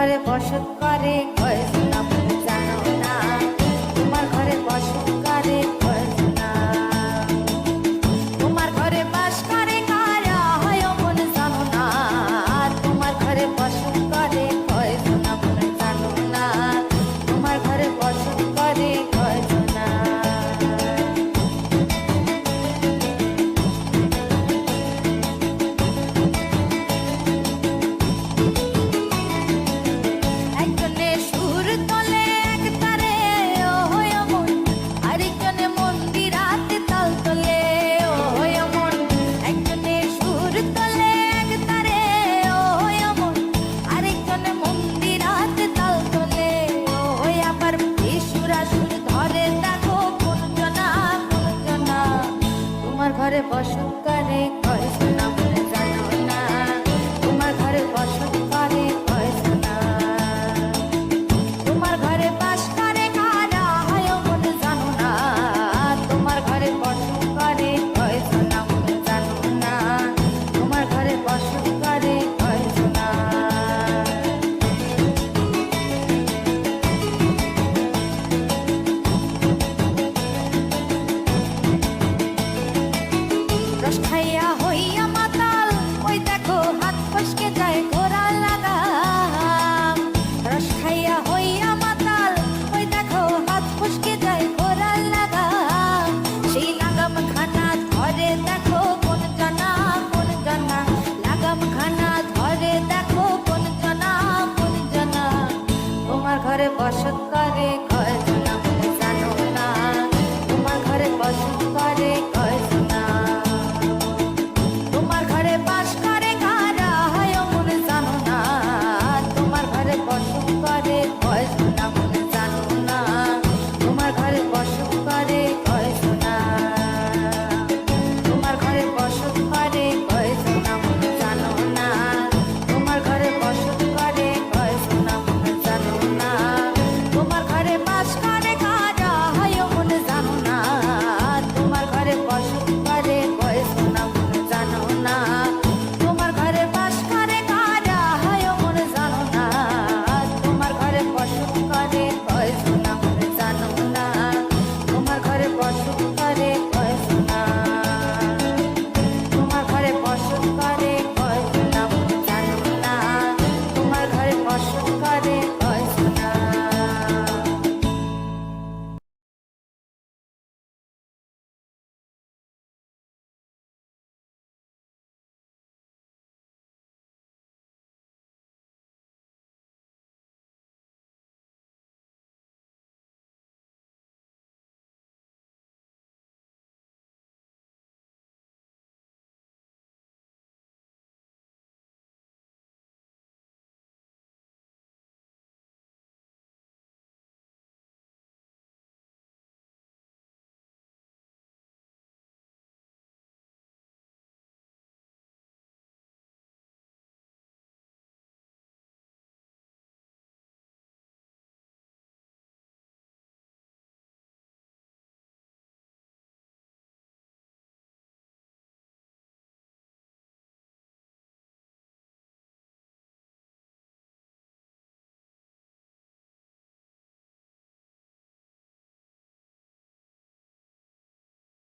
ঘরে বসত করে কয়েক না? তোমার ঘরে বসত করে Because 可以啊